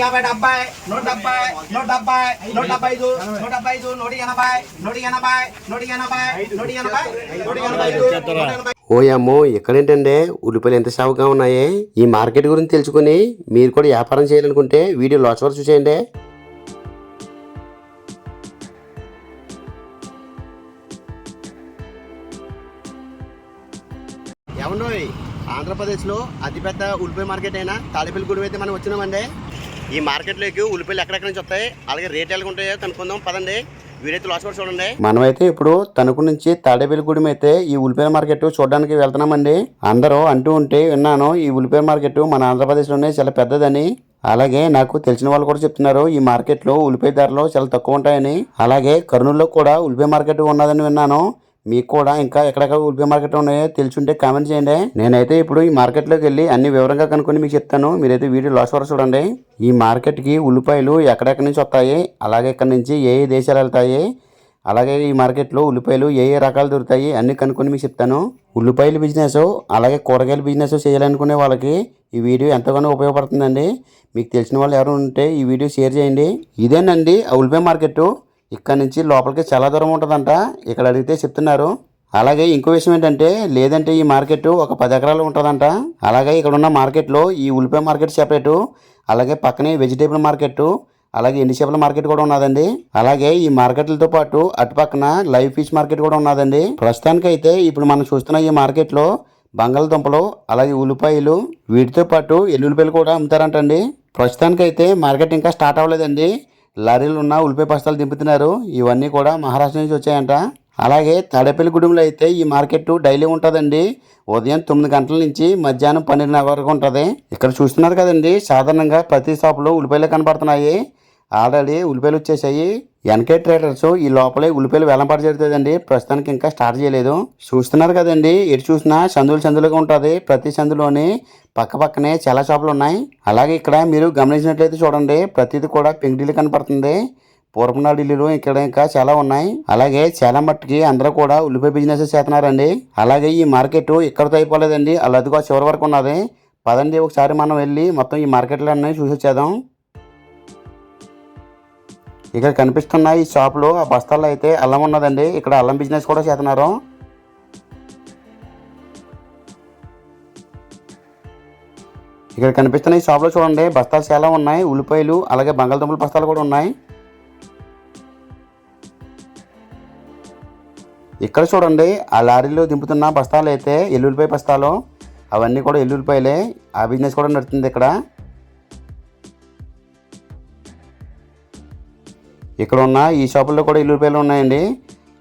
యాభై డెబ్బై నూట డెబ్బై నూట డెబ్బై నూట డెబ్బై ఐదు నూట డెబ్బై ఐదు నూట ఎనభై నూట ఎనభై నూట ఎనభై నూట ఎనభై నూట ఎనభై. ఐదు ఓయమ్మో ఎక్కడేంటంటే ఉల్లిపాయలు ఎంత చౌకగా ఉన్నాయి? ఈ మార్కెట్ గురించి తెలుసుకుని మీరు కూడా వ్యాపారం చేయాలనుకుంటే వీడియో లాస్ట్ వరకు చూసేయండి. ఏమండోయ్ ఆంధ్రప్రదేశ్లో అతిపెద్ద ఉల్లిపాయ మార్కెట్ అయినా తాడేపల్లిగూడెం అయితే మనం వచ్చినామండి. ఈ మార్కెట్లోకి ఉల్లిపాయలు ఎక్కడెక్కడ నుంచి వస్తాయి? అలాగే రేట్ ఎలా ఉంటాయో కనుక్కుందాం. పదండి. వీడైతే లాస్ట్ వరకు చూడండి. మనమైతే ఇప్పుడు తణుకు నుంచి తాడేపల్లిగూడెం అయితే ఈ ఉల్లిపాయల మార్కెట్ చూడడానికి వెళ్తున్నామండి. అందరూ అంటూ ఉంటే విన్నాను ఈ ఉల్లిపాయల మార్కెట్ మన ఆంధ్రప్రదేశ్లోనే చాలా పెద్దదని. అలాగే నాకు తెలిసిన వాళ్ళు కూడా చెప్తున్నారు ఈ మార్కెట్లో ఉల్లిపాయ ధరలు చాలా తక్కువ ఉంటాయని. అలాగే కర్నూలులో కూడా ఉల్లిపాయ మార్కెట్ ఉన్నదని విన్నాను. మీకు కూడా ఇంకా ఎక్కడెక్కడ ఉల్లిపాయ మార్కెట్ ఉన్నాయో తెలుసుంటే కామెంట్ చేయండి. నేనైతే ఇప్పుడు ఈ మార్కెట్లోకి వెళ్ళి అన్ని వివరంగా కనుక్కొని మీకు చెప్తాను. మీరైతే వీడియో లాస్ట్ వరకు చూడండి. ఈ మార్కెట్కి ఉల్లిపాయలు ఎక్కడెక్కడి నుంచి వస్తాయి అలాగే ఇక్కడ నుంచి ఏ ఏ దేశాలు వెళ్తాయి అలాగే ఈ మార్కెట్లో ఉల్లిపాయలు ఏ ఏ రకాలు దొరుకుతాయి అన్ని కనుక్కొని మీకు చెప్తాను. ఉల్లిపాయల బిజినెస్ అలాగే కూరగాయల బిజినెస్ చేయాలనుకునే వాళ్ళకి ఈ వీడియో ఎంతగానో ఉపయోగపడుతుందండి. మీకు తెలిసిన వాళ్ళు ఎవరు ఉంటే ఈ వీడియో షేర్ చేయండి. ఇదేనండి ఆ ఉల్లిపాయ మార్కెట్. ఇక్కడ నుంచి లోపలికి చాలా దూరం ఉంటుందంట. ఇక్కడ అడిగితే చెప్తున్నారు. అలాగే ఇంకో విషయం ఏంటంటే లేదంటే ఈ మార్కెట్ ఒక పది ఎకరాలు ఉంటుందంట. అలాగే ఇక్కడ ఉన్న మార్కెట్లో ఈ ఉల్లిపాయ మార్కెట్ సెపరేటు అలాగే పక్కనే వెజిటేబుల్ మార్కెట్ అలాగే ఎండి చేపల మార్కెట్ కూడా ఉన్నదండి. అలాగే ఈ మార్కెట్లతో పాటు అటుపక్కన లైవ్ ఫిష్ మార్కెట్ కూడా ఉన్నదండి. ప్రస్తుతానికి అయితే ఇప్పుడు మనం చూస్తున్న ఈ మార్కెట్లో బంగాళదుంపలు అలాగే ఉల్లిపాయలు వీటితో పాటు ఎల్లుల్లిపాయలు కూడా అమ్ముతారంటండి. ప్రస్తుతానికి అయితే మార్కెట్ ఇంకా స్టార్ట్ అవ్వలేదండి. లారీలు ఉన్న ఉల్లిపాయ బస్తాలు దింపుతున్నారు. ఇవన్నీ కూడా మహారాష్ట్ర నుంచి వచ్చాయంట. అలాగే తాడేపల్లిగూడెంలో అయితే ఈ మార్కెట్ డైలీ ఉంటుందండి. ఉదయం తొమ్మిది గంటల నుంచి మధ్యాహ్నం పన్నెండున్నర వరకు ఉంటుంది. ఇక్కడ చూస్తున్నారు కదండి సాధారణంగా ప్రతి షాపులో ఉల్లిపాయలు కనబడుతున్నాయి. ఆల్రెడీ ఉల్లిపాయలు వచ్చేసాయి. ఎన్కే ట్రేడర్స్ ఈ లోపలే ఉల్లిపాయలు వేలంపాటు జరుగుతుందండి. ప్రస్తుతానికి ఇంకా స్టార్ట్ చేయలేదు. చూస్తున్నారు కదండి ఎటు చూసినా సందులు సందులుగా ఉంటుంది. ప్రతి సందులోని పక్క పక్కనే చాలా షాపులు ఉన్నాయి. అలాగే ఇక్కడ మీరు గమనించినట్లయితే చూడండి ప్రతిది కూడా పెంకుటిల్లు కనపడుతుంది. పూర్వనాడు ఇల్లులు ఇక్కడ ఇంకా చాలా ఉన్నాయి. అలాగే చాలా మట్టుకి అందరూ కూడా ఉల్లిపాయ బిజినెస్ చేస్తున్నారండి. అలాగే ఈ మార్కెట్ ఇక్కడతో అయిపోలేదండి. అలా అదిగో చివరి వరకు ఉన్నది. పదండి ఒకసారి మనం వెళ్ళి మొత్తం ఈ మార్కెట్లన్నీ చూసి వచ్చేద్దాం. ఇక్కడ కనిపిస్తున్న ఈ షాప్లో ఆ బస్తాల్లో అయితే అల్లం ఉన్నదండి. ఇక్కడ అల్లం బిజినెస్ కూడా చేస్తున్నారు. ఇక్కడ కనిపిస్తున్న ఈ షాప్లో చూడండి. బస్తాలు చాలా ఉన్నాయి. ఉల్లిపాయలు అలాగే బంగాళదుంపల బస్తాలు కూడా ఉన్నాయి. ఇక్కడ చూడండి ఆ లారీలో దింపుతున్న బస్తాలు అయితే ఎల్లుల్లిపాయ బస్తాలు అవన్నీ కూడా ఎల్లుల్లిపాయలే. ఆ బిజినెస్ కూడా నడుస్తుంది ఇక్కడ. ఇక్కడ ఉన్న ఈ షాపుల్లో కూడా ఎల్లుల్లిపాయలు ఉన్నాయండి.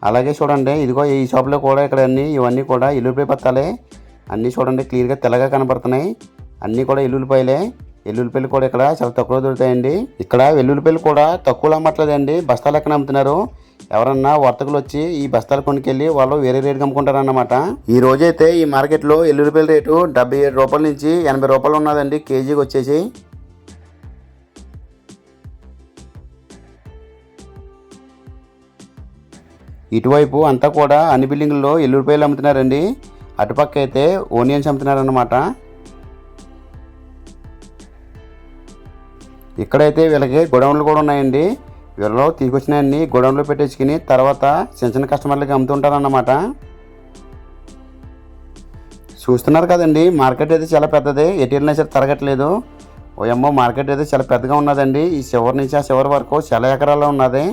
అలాగే చూడండి ఇదిగో ఈ షాపులో కూడా ఇక్కడ అన్ని ఇవన్నీ కూడా ఎల్లుల్లిపాయ పత్తాలే అన్నీ చూడండి క్లియర్గా తెల్లగా కనబడుతున్నాయి. అన్నీ కూడా ఎల్లుల్లిపాయలే ఎల్లుల్లిపాయలు కూడా ఇక్కడ చాలా తక్కువ దొరుకుతాయండి. ఇక్కడ వెల్లుల్లిపాయలు కూడా తక్కువలో అమ్మట్లేదండి. బస్తాలు ఎక్కడ అమ్ముతున్నారు? ఎవరన్నా వర్తకులు వచ్చి ఈ బస్తాలు కొనుకెళ్ళి వాళ్ళు వేరే రేటుకి అమ్ముకుంటారన్నమాట. ఈ రోజైతే ఈ మార్కెట్లో ఎల్లుల్లిపాయల రేటు డెబ్బై ఏడు రూపాయల నుంచి ఎనభై రూపాయలు ఉన్నదండి కేజీకి వచ్చేసి. ఇటువైపు అంతా కూడా అన్ని బిల్డింగుల్లో ఎల్లుల్లిపాయలు అమ్ముతున్నారండి. అటుపక్క అయితే ఓనియన్స్ అమ్ముతున్నారన్నమాట. ఇక్కడైతే వీళ్ళకి గొడౌన్లు కూడా ఉన్నాయండి. వీళ్ళు తీసుకొచ్చినాయన్ని గొడౌన్లో పెట్టేసుకుని తర్వాత చిన్న చిన్న కస్టమర్లకి అమ్ముతుంటారన్నమాట. చూస్తున్నారు కదండి మార్కెట్ అయితే చాలా పెద్దది. ఎటు వెళ్ళినా సరే తరగట్లేదు. ఓయమ్మో మార్కెట్ అయితే చాలా పెద్దగా ఉన్నదండి. ఈ చివరి నుంచి ఆ చివరి వరకు చాలా ఎకరాల్లో ఉన్నది.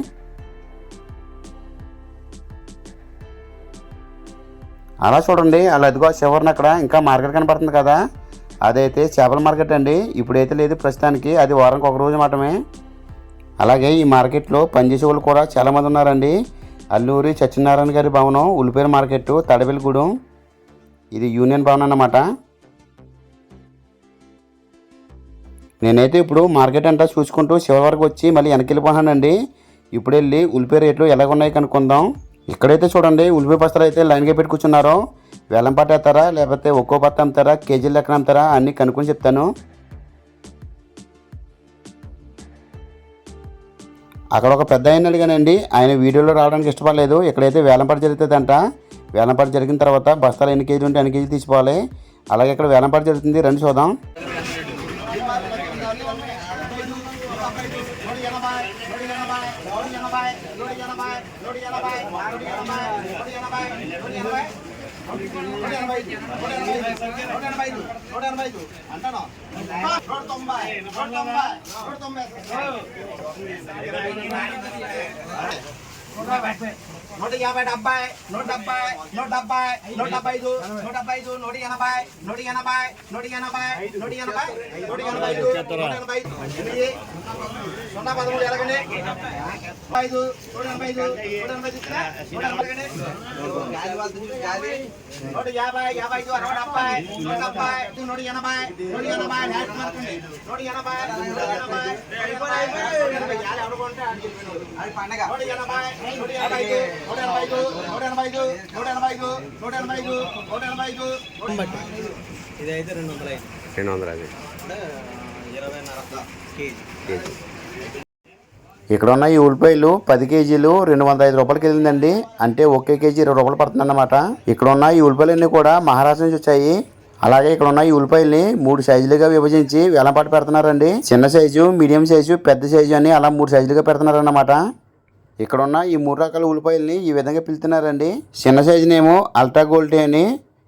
అలా చూడండి అలా అదిగో చివరిన అక్కడ ఇంకా మార్కెట్ కనపడుతుంది కదా. అదైతే చేపల మార్కెట్ అండి. ఇప్పుడైతే లేదు ప్రస్తుతానికి అది వారానికి ఒక రోజు మాత్రమే. అలాగే ఈ మార్కెట్లో పనిచేసే వాళ్ళు కూడా చాలామంది ఉన్నారండి. అల్లూరి సత్యనారాయణ గారి భవనం ఉల్లిపేర మార్కెట్ తడబెల్గూడెం ఇది యూనియన్ భవన్ అన్నమాట. నేనైతే ఇప్పుడు మార్కెట్ అంతా చూసుకుంటూ చివరి వరకు వచ్చి మళ్ళీ వెనక్కి వెళ్ళిపోతానండి ఇప్పుడు వెళ్ళి ఉల్లిపేరు రేట్లు ఎలాగ ఉన్నాయి కనుక్కుందాం. ఇక్కడైతే చూడండి ఉల్లిపాయ బస్తాలు అయితే లైన్గా పెట్టి కూర్చున్నారు. వేలం పట్టేస్తారా లేకపోతే ఒక్కో పత్త అమ్ముతారా కేజీలు లెక్కన అమ్ముతారా అన్నీ కనుక్కొని చెప్తాను. అక్కడ ఒక పెద్ద ఆయన అడిగానండి ఆయన వీడియోలో రావడానికి ఇష్టపడలేదు ఇక్కడైతే వేలంపాట జరుగుతుందంట. వేలంపాట జరిగిన తర్వాత బస్తాలు ఎన్ని కేజీలు ఉంటే ఎన్ని కేజీలు తీసుకోవాలి. అలాగే ఇక్కడ వేలంపాట జరుగుతుంది రండి చూద్దాం. అంటాను నూట తొంభై నూట తొంభై. నూట తొంభై. నూట యాభై డెబ్బై నూట డెబ్బై నూట డెబ్బై నూట డెబ్బై ఐదు నూట డెబ్బై ఐదు నూట ఎనభై నూట ఎనభై నూట ఎనభై నూట ఎనభై నూట ఎనభై ఐదు నూట ఎనభై ఎనిమిది సున్నా పదమూడు ఎలాగండి. ఐదు నూట ఎనభై ఐదు నూట ఎనభై నూట ఎనభై నూట యాభై యాభై ఐదు అరవై డెబ్బై నూట డెబ్బై ఇది నూట ఎనభై నూట ఎనభై ల్యాక్ మార్కండి నూట ఎనభై నూట ఎనభై నూట ఎనభై ఎవరు కొంటే ఆడికి వెళ్ళిపోయినాడు. నూట ఎనభై నూట ఎనభై ఐదు ఇదైతే రెండు వందల రెండు వందల కేజీ ఇక్కడ ఉన్న ఈ ఉల్లిపాయలు పది కేజీలు రెండు వందల ఐదు రూపాయలకి వెళ్ళిందండి. అంటే ఒకే కేజీ ఇరవై రూపాయలు పడుతుంది అన్నమాట ఇక్కడ ఉన్న ఈ ఉల్లిపాయలన్నీ కూడా మహారాష్ట్ర నుంచి వచ్చాయి. అలాగే ఇక్కడ ఉన్న ఈ ఉల్లిపాయల్ని మూడు సైజులుగా విభజించి వేలంపాటు పెడుతున్నారండి. చిన్న సైజు మీడియం సైజు పెద్ద సైజు అని అలా మూడు సైజులుగా పెడుతున్నారన్నమాట. ఇక్కడ ఉన్న ఈ మూడు రకాల ఉల్లిపాయల్ని ఈ విధంగా పిలుతున్నారండి. చిన్న సైజునేమో అల్ట్రా గోల్డ్ అని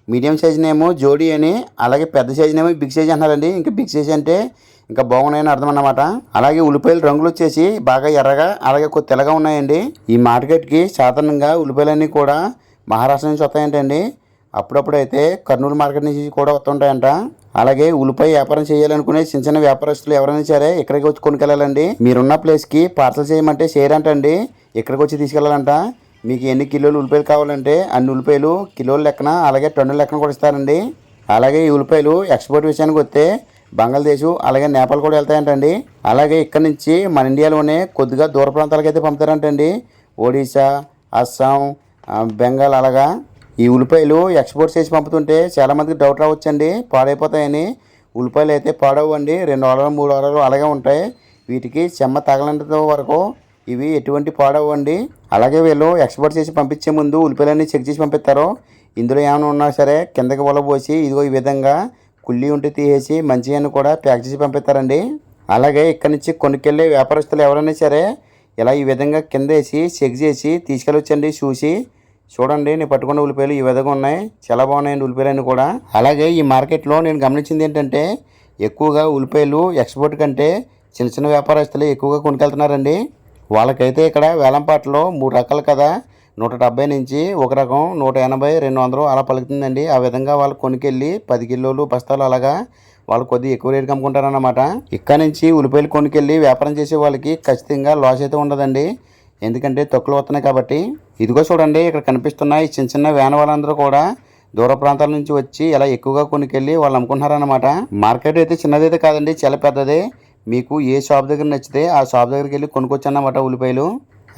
మీడియం సైజునేమో జోడీ అని అలాగే పెద్ద సైజునేమో బిగ్ సైజ్ అంటున్నారండి. ఇంకా బిగ్ సైజ్ అంటే ఇంకా బాగున్నాయని అర్థం అన్నమాట. అలాగే ఉల్లిపాయలు రంగులు వచ్చేసి బాగా ఎర్రగా అలాగే కొద్ది తెల్లగా ఉన్నాయండి. ఈ మార్కెట్కి సాధారణంగా ఉల్లిపాయలన్నీ కూడా మహారాష్ట్ర నుంచి వస్తాయంటండి. అప్పుడప్పుడు అయితే కర్నూలు మార్కెట్ నుంచి కూడా వస్తుంటాయంట. అలాగే ఉల్లిపాయ వ్యాపారం చేయాలనుకునే చిన్న చిన్న వ్యాపారస్తులు ఎవరైనా సరే ఇక్కడికి వచ్చి కొనుకెళ్ళాలండి మీరున్న ప్లేస్కి పార్సల్ చేయమంటే చేయరంటండి. ఇక్కడికి వచ్చి తీసుకెళ్ళాలంట. మీకు ఎన్ని కిలోలు ఉల్లిపాయలు కావాలంటే అన్ని ఉల్లిపాయలు కిలోల లెక్కన అలాగే టన్నుల లెక్కన కూడా ఇస్తారండి. అలాగే ఈ ఉల్లిపాయలు ఎక్స్పోర్ట్ విషయానికి వస్తే బంగ్లాదేశ్ అలాగే నేపాల్ కూడా వెళ్తాయంటండి. అలాగే ఇక్కడ నుంచి మన ఇండియాలోనే కొద్దిగా దూర ప్రాంతాలకు అయితే పంపుతారంటండి. ఒడిశా అస్సాం బెంగాల్ అలాగా ఈ ఉల్లిపాయలు ఎక్స్పోర్ట్ చేసి పంపుతుంటే చాలామందికి డౌట్ రావచ్చండి. పాడైపోతాయని. ఉల్లిపాయలు అయితే పాడవండి రెండు వారాలు మూడు వారాలు అలాగే ఉంటాయి. వీటికి చెమ్మ తగలంత వరకు ఇవి ఎటువంటి పాడవండి అలాగే వీళ్ళు ఎక్స్పోర్ట్ చేసి పంపించే ముందు ఉల్లిపాయలన్నీ చెక్ చేసి పంపిస్తారు. ఇందులో ఏమైనా ఉన్నా సరే కిందకి వల పోసి ఇదిగో ఈ విధంగా కుళ్ళి ఉంటే తీసేసి మంచిగా కూడా ప్యాక్ చేసి పంపిస్తారండి. అలాగే ఇక్కడి నుంచి కొనుక్కెళ్ళే వ్యాపారస్తులు ఎవరైనా సరే ఇలా ఈ విధంగా కింద వేసి చెక్ చేసి తీసుకెళ్ళొచ్చండి చూసి. చూడండి నేను పట్టుకున్న ఉల్లిపాయలు ఈ విధంగా ఉన్నాయి. చాలా బాగున్నాయండి ఉల్లిపాయలన్నీ కూడా. అలాగే ఈ మార్కెట్లో నేను గమనించింది ఏంటంటే ఎక్కువగా ఉల్లిపాయలు ఎక్స్పోర్ట్ కంటే చిన్న చిన్న వ్యాపారస్తులు ఎక్కువగా కొనుకెళ్తున్నారండి. వాళ్ళకైతే ఇక్కడ వేలంపాటలో మూడు రకాలు కదా. నూట డెబ్బై నుంచి ఒక రకం నూట ఎనభై రెండు వందలు అలా పలుకుతుందండి. ఆ విధంగా వాళ్ళు కొనుకెళ్ళి పది కిలోలు బస్తాలు అలాగా వాళ్ళు కొద్దిగా ఎక్కువ రేటుకి అమ్ముకుంటారన్నమాట. ఇక్కడ నుంచి ఉల్లిపాయలు కొనుకెళ్ళి వ్యాపారం చేసే వాళ్ళకి ఖచ్చితంగా లాస్ అయితే ఉండదండి. ఎందుకంటే తొక్కులు వస్తున్నాయి కాబట్టి. ఇదిగో చూడండి ఇక్కడ కనిపిస్తున్న ఈ చిన్న చిన్న వ్యాన్ వాళ్ళందరూ కూడా దూర ప్రాంతాల నుంచి వచ్చి ఇలా ఎక్కువగా కొనుకెళ్ళి వాళ్ళు అమ్ముకుంటున్నారన్నమాట. మార్కెట్ అయితే చిన్నదైతే కాదండి చాలా పెద్దది. మీకు ఏ షాప్ దగ్గర నచ్చితే ఆ షాప్ దగ్గరికి వెళ్ళి కొనుక్కొచ్చు అన్నమాట ఉల్లిపాయలు.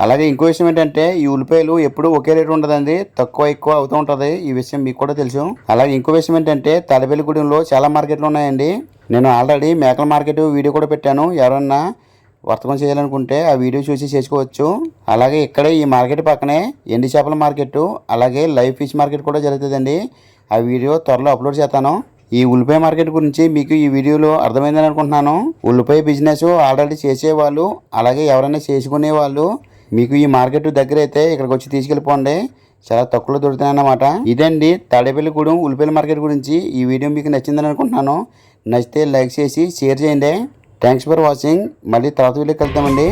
అలాగే ఇంకో విషయం ఏంటంటే ఈ ఉల్లిపాయలు ఎప్పుడూ ఒకే రేటు ఉండదండి తక్కువ ఎక్కువ అవుతూ ఉంటుంది. ఈ విషయం మీకు కూడా తెలుసు. అలాగే ఇంకో విషయం ఏంటంటే తలబెల్లిగూడెంలో చాలా మార్కెట్లు ఉన్నాయండి. నేను ఆల్రెడీ మేకల మార్కెట్ వీడియో కూడా పెట్టాను. ఎవరన్నా వర్తకం చేయాలనుకుంటే ఆ వీడియో చూసి చేసుకోవచ్చు. అలాగే ఇక్కడ ఈ మార్కెట్ పక్కనే ఎండి చేపల మార్కెట్ అలాగే లైవ్ ఫిష్ మార్కెట్ కూడా జరుగుతుందండి. ఆ వీడియో త్వరలో అప్లోడ్ చేస్తాను. ఈ ఉల్లిపాయ మార్కెట్ గురించి మీకు ఈ వీడియోలో అర్థమైందని అనుకుంటున్నాను. ఉల్లిపాయ బిజినెస్ ఆల్రెడీ చేసేవాళ్ళు అలాగే ఎవరైనా చేసుకునే వాళ్ళు మీకు ఈ మార్కెట్ దగ్గర అయితే ఇక్కడికి వచ్చి తీసుకెళ్ళిపోండి. చాలా తక్కువలో దొరుకుతాయన్నమాట ఇదండి తాడేపల్లిగూడెం ఉల్లిపాయల మార్కెట్ గురించి ఈ వీడియో మీకు నచ్చిందని అనుకుంటున్నాను. నచ్చితే లైక్ చేసి షేర్ చేయండి. థ్యాంక్స్ ఫర్ వాచింగ్ మళ్ళీ తర్వాత వీడియోకి వెళ్తామండి